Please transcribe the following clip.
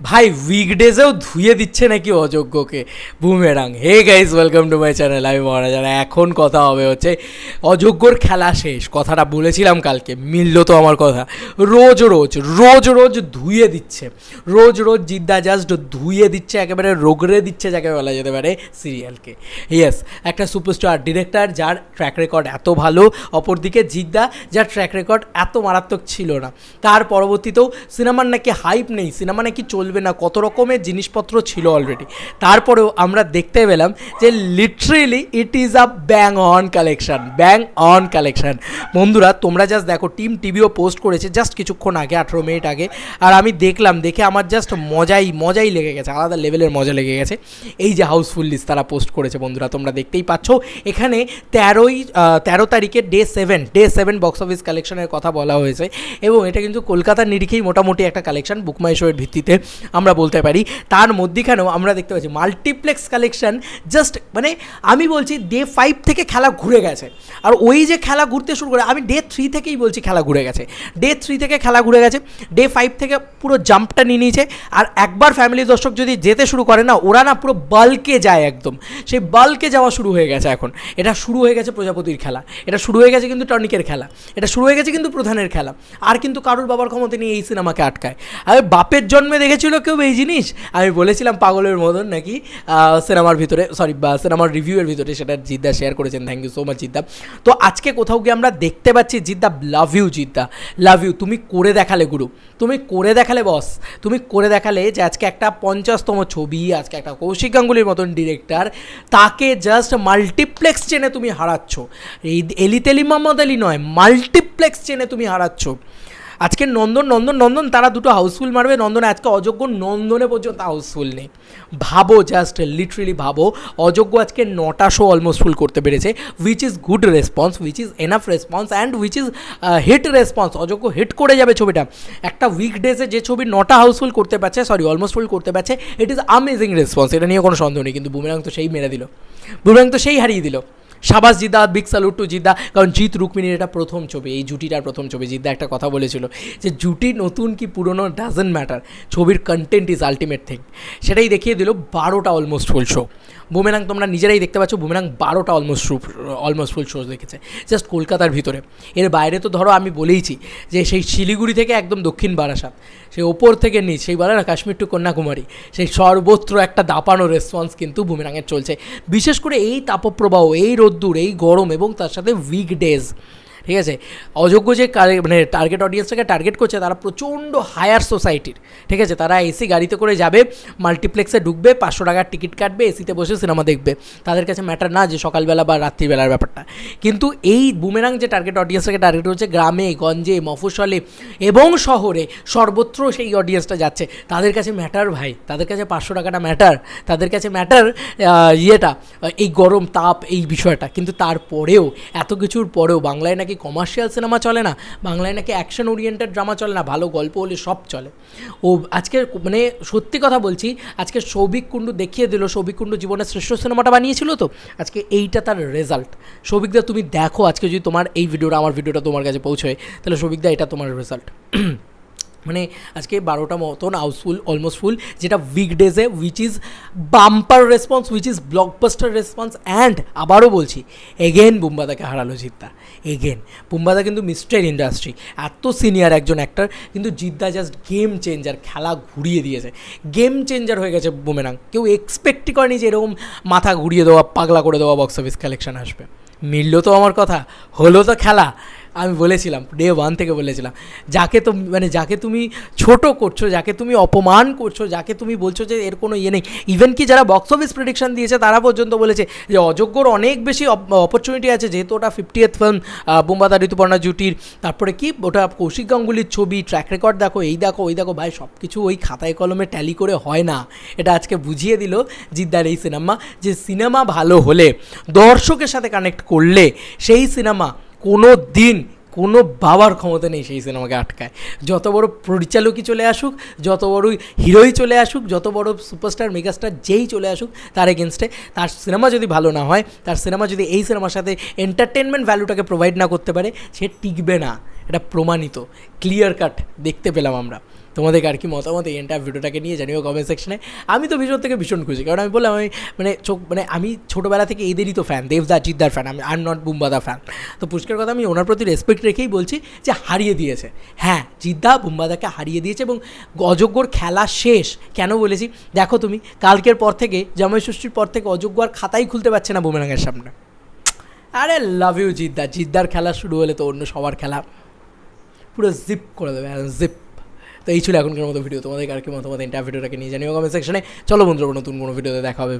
ভাই উইকডেজেও ধুয়ে দিচ্ছে নাকি অযোগ্যকে? Boomerang hey guys welcome to my channel আমি মহারাজারা। এখন কথা হবে হচ্ছে, অযোগ্যর খেলা শেষ। কথাটা বলেছিলাম কালকে, মিলল তো আমার কথা। রোজ রোজ রোজ রোজ ধুয়ে দিচ্ছে। রোজ রোজ জিদ্দা জাস্ট ধুয়ে দিচ্ছে, একেবারে রোগড়ে দিচ্ছে, যাকে বলা যেতে পারে সিরিয়ালকে। ইয়েস একটা সুপারস্টার ডিরেক্টর যার ট্র্যাক রেকর্ড এত ভালো, অপরদিকে জিদ্দা যার ট্র্যাক রেকর্ড এত মারাত্মক ছিল না। তার পরবর্তীতেও সিনেমার নাকি হাইপ নেই সিনেমা নাকি চলবে না, কত রকমের জিনিসপত্র ছিল অলরেডি তারপরেও আমরা দেখতে পেলাম যে literally it is a bang on collection bang on collection বন্ধুরা, তোমরা জাস্ট দেখো টিম টিভিও পোস্ট করেছে জাস্ট কিছুক্ষণ আগে, আঠেরো মিনিট আগে। আর আমি দেখলাম, দেখে আমার জাস্ট মজাই মজাই লেগে গেছে, আলাদা লেভেলের মজা লেগে গেছে। এই যে হাউসফুল লিস্ট তারা পোস্ট করেছে, বন্ধুরা, তোমরা দেখতেই পাচ্ছ। এখানে তেরোই তেরো তারিখে day seven day seven box office কালেকশনের কথা বলা হয়েছে। এবং এটা কিন্তু কলকাতার নিরিখেই মোটামুটি একটা কালেকশন বুকমাই শোয়ের ভিত্তিতে। আমরা বলতে পারি। তার মধ্যেখানেও আমরা দেখতে পাচ্ছি মাল্টিপ্লেক্স কালেকশন জাস্ট মানে আমি বলছি ডে ফাইভ থেকে খেলা ঘুরে গেছে। আর ওই যে খেলা ঘুরতে শুরু করে, আমি ডে থ্রি থেকেই বলছি খেলা ঘুরে গেছে। ডে থ্রি থেকে খেলা ঘুরে গেছে ডে ফাইভ থেকে পুরো জাম্পটা নিয়ে নিয়েছে। আর একবার ফ্যামিলি দর্শক যদি যেতে শুরু করে না, ওরা না পুরো বাল্কে যায় একদম। সেই বাল্কে যাওয়া শুরু হয়ে গেছে এখন। এটা শুরু হয়ে গেছে প্রজাপতির খেলা। এটা শুরু হয়ে গেছে কিন্তু টনিকের খেলা। এটা শুরু হয়ে গেছে কিন্তু প্রধানের খেলা। আর কিন্তু কারুর বাবার ক্ষমতা নিয়ে এই সিনেমাকে আটকায়। আর বাপের জন্মে দেখেছিল কেউ এই জিনিস? আমি বলেছিলাম পাগলের মতন নাকি সিনেমার ভিতরে সরি বা সিনেমার রিভিউয়ের ভিতরে, সেটা জিদ্দা শেয়ার করেছেন। Thank you so much Jeetda. তো আজকে কোথাও গিয়ে আমরা দেখতে পাচ্ছি, Jeetda love you Jeetda. Love you তুমি করে দেখালে গুরু। তুমি করে দেখালে বস তুমি করে দেখালে যে আজকে একটা পঞ্চাশতম ছবি, আজকে একটা কৌশিক গাঙ্গুলির মতন ডিরেক্টর তাকে জাস্ট মাল্টিপ্লেক্স চেনে তুমি হারাচ্ছ। এই এলি তেলি মোহাম্মদ আলী নয় মাল্টিপ্লেক্স চেনে তুমি হারাচ্ছ। আজকে নন্দন নন্দন নন্দন, তারা দুটো হাউসফুল মারবে। নন্দনে, আজকে অযোগ্য, নন্দনে পর্যন্ত হাউসফুল নেই। ভাবো জাস্ট লিটারেলি ভাবো। অযোগ্য আজকে নটা শো অলমোস্ট ফুল করতে পেরেছে which is good response which is enough response and which is hit response Ajogyo hit করে যাবে ছবিটা। একটা উইকডেজে যে ছবি নটা হাউসফুল করতে পারছে সরি অলমোস্ট ফুল করতে পারছে ইট ইজ আমেজিং রেসপন্স এটা নিয়ে কোনো সন্দেহ নেই, কিন্তু বুমেরাং তো সেই মেরে দিল। বুমেরাং তো সেই হারিয়ে দিল। শাবাস Jeetda big salute to Jeetda কারণ জিৎ রুক্মিণীর এটা প্রথম ছবি, এই জুটিটার প্রথম ছবি। জিদ্দা একটা কথা বলেছিল যে, জুটি নতুন কি পুরনো ডাজেন্ট ম্যাটার ছবির কন্টেন্ট ইজ আলটিমেট থিং সেটাই দেখিয়ে দিল বারোটা অলমোস্ট ফুল শো বুমেরাং তোমরা নিজেরাই দেখতে পাচ্ছ, বুমেরাং বারোটা অলমোস্ট অলমোস্ট ফুল শো দেখেছে জাস্ট কলকাতার ভিতরে। এর বাইরে তো ধরো আমি বলেইছি যে, সেই শিলিগুড়ি থেকে একদম দক্ষিণ বারাসাত সেই ওপর থেকে নিচ, সেই বলে না, কাশ্মীর টু কন্যাকুমারী, সেই সর্বত্র একটা দাপানো রেসপন্স কিন্তু বুমেরাঙের চলছে। বিশেষ করে এই তাপপ্রবাহ, এই রোদ্দুর এই গরম এবং তার সাথে উইকডেজ ঠিক আছে? অযোগ্য যে মানে টার্গেট অডিয়েন্সটাকে টার্গেট করছে, তারা প্রচণ্ড হায়ার সোসাইটির ঠিক আছে? তারা এসি গাড়িতে করে যাবে মাল্টিপ্লেক্সে ঢুকবে, পাঁচশো টাকার টিকিট কাটবে এসিতে বসে সিনেমা দেখবে। তাদের কাছে ম্যাটার না যে সকালবেলা বা রাত্রিবেলার ব্যাপারটা। কিন্তু এই বুমেরাং যে টার্গেট অডিয়েন্সটাকে টার্গেট করছে, গ্রামে, গঞ্জে, মফস্বলে এবং শহরে সর্বত্র সেই অডিয়েন্সটা যাচ্ছে। তাদের কাছে ম্যাটার ভাই, তাদের কাছে পাঁচশো টাকাটা ম্যাটার তাদের কাছে ম্যাটার ইয়েটা এই গরম তাপ, এই বিষয়টা। কিন্তু তারপরেও, এত কিছুর পরেও, বাংলায় নাকি কমার্শিয়াল সিনেমা চলে না? বাংলায় নাকি অ্যাকশন ওরিয়েন্টেড ড্রামা চলে না? ভালো গল্প হলে সব চলে। ও আজকে মানে সত্যি কথা বলছি, আজকে সৌভিক কুণ্ডু দেখিয়ে দিল, সৌভিক কুণ্ডু জীবনের শ্রেষ্ঠ সিনেমাটা বানিয়েছিল তো? আজকে এইটা তার রেজাল্ট সৌভিকদা তুমি দেখো আজকে যদি তোমার এই ভিডিওটা, আমার ভিডিওটা তোমার কাছে পৌঁছয়, তাহলে সৌভিকদা এটা তোমার রেজাল্ট মানে আজকে বারোটা মতন হাউসফুল অলমোস্ট ফুল যেটা উইকডেজে which is bumper response which is blockbuster response and আবারও বলছি এগেন বুম্বাদাকে হারালো জিদ্দা এগেন বুম্বাদা কিন্তু মিস্টার ইন্ডাস্ট্রি এত সিনিয়র একজন অ্যাক্টর কিন্তু জিদ্দা জাস্ট গেম চেঞ্জার খেলা ঘুরিয়ে দিয়েছে। গেম চেঞ্জার হয়ে গেছে বুমেরাং। কেউ এক্সপেক্টই করেনি যে এরকম মাথা ঘুরিয়ে দেওয়া, পাগলা করে দেওয়া বক্স অফিস কালেকশন আসবে। মিললো তো আমার কথা, হলো তো খেলা। আমি বলেছিলাম ডে ওয়ান থেকে বলেছিলাম, যাকে তো মানে যাকে তুমি ছোট করছ, যাকে তুমি অপমান করছ, যাকে তুমি বলছো যে এর কোনো ইয়ে নেই ইভেন কি যারা বক্স অফিস প্রেডিকশন দিয়েছে, তারা পর্যন্ত বলেছে যে অযোগ্যর অনেক বেশি অপরচুনিটি আছে, যেহেতু ওটা ফিফটিয়েথ ফিল্ম বোম্বাদা ঋতুপর্ণা জুটির, তারপরে কি, ওটা কৌশিক গাঙ্গুলির ছবি ট্র্যাক রেকর্ড দেখো, এই দেখো, ওই দেখো, ভাই সব কিছু ওই খাতায় কলমে ট্যালি করে হয় না। এটা আজকে বুঝিয়ে দিল জিদ্দার এই সিনেমা যে সিনেমা ভালো হলে, দর্শকের সাথে কানেক্ট করলে, সেই সিনেমা কোনো দিন কোনো বাবার ক্ষমতা নেই সেই সিনেমাকে আটকায়। যত বড় পরিচালকই চলে আসুক, যত বড় হিরোই চলে আসুক, যত বড় সুপারস্টার, মেগাস্টার যেই চলে আসুক, তার এগেনস্টে তার সিনেমা যদি ভালো না হয়, তার সিনেমা যদি এই সিনেমার সাথে এন্টারটেনমেন্ট ভ্যালুটাকে প্রোভাইড না করতে পারে, সে টিকবে না। এটা প্রমাণিত। ক্লিয়ার কাট দেখতে পেলাম আমরা। তোমাদের আর কি মতামত এই এন্টার ভিডিওটাকে নিয়ে জানিও কমেন্ট সেকশনে আমি তো ভীষণ থেকে ভীষণ খুশি, কারণ আমি বললাম, আমি মানে চোখ মানে আমি ছোটোবেলা থেকে এদেরই তো ফ্যান দেবদা, জিদ্দার ফ্যান আমি এম নট বুম্বাদা ফ্যান তো পুষ্কের কথা, আমি ওনার প্রতি রেসপেক্ট রেখেই বলছি যে হারিয়ে দিয়েছে। হ্যাঁ জিদ্দা বুম্বাদাকে হারিয়ে দিয়েছে এবং অযোগ্যর খেলা শেষ। কেন বলেছি? দেখো তুমি, কালকের পর থেকে, জামাই ষষ্ঠীর পর থেকে অযোগ্য আর খাতাই খুলতে পারছে না বুমেরাঙের সামনে। আরে লাভ ইউ জিদ্দা, জিদ্দার খেলা শুরু হলে তো অন্য সবার খেলা। পুরো জিপ করে দেবে জিপ তো এই ছিল এখনকার মতো ভিডিও। তোমাদের আর কি মতামত? ইন্টার ভিডিওটাকে নিয়ে জানিও কমেন্ট সেকশনে চলো বন্ধুরা নতুন কোনো ভিডিওতে দেখা হবে।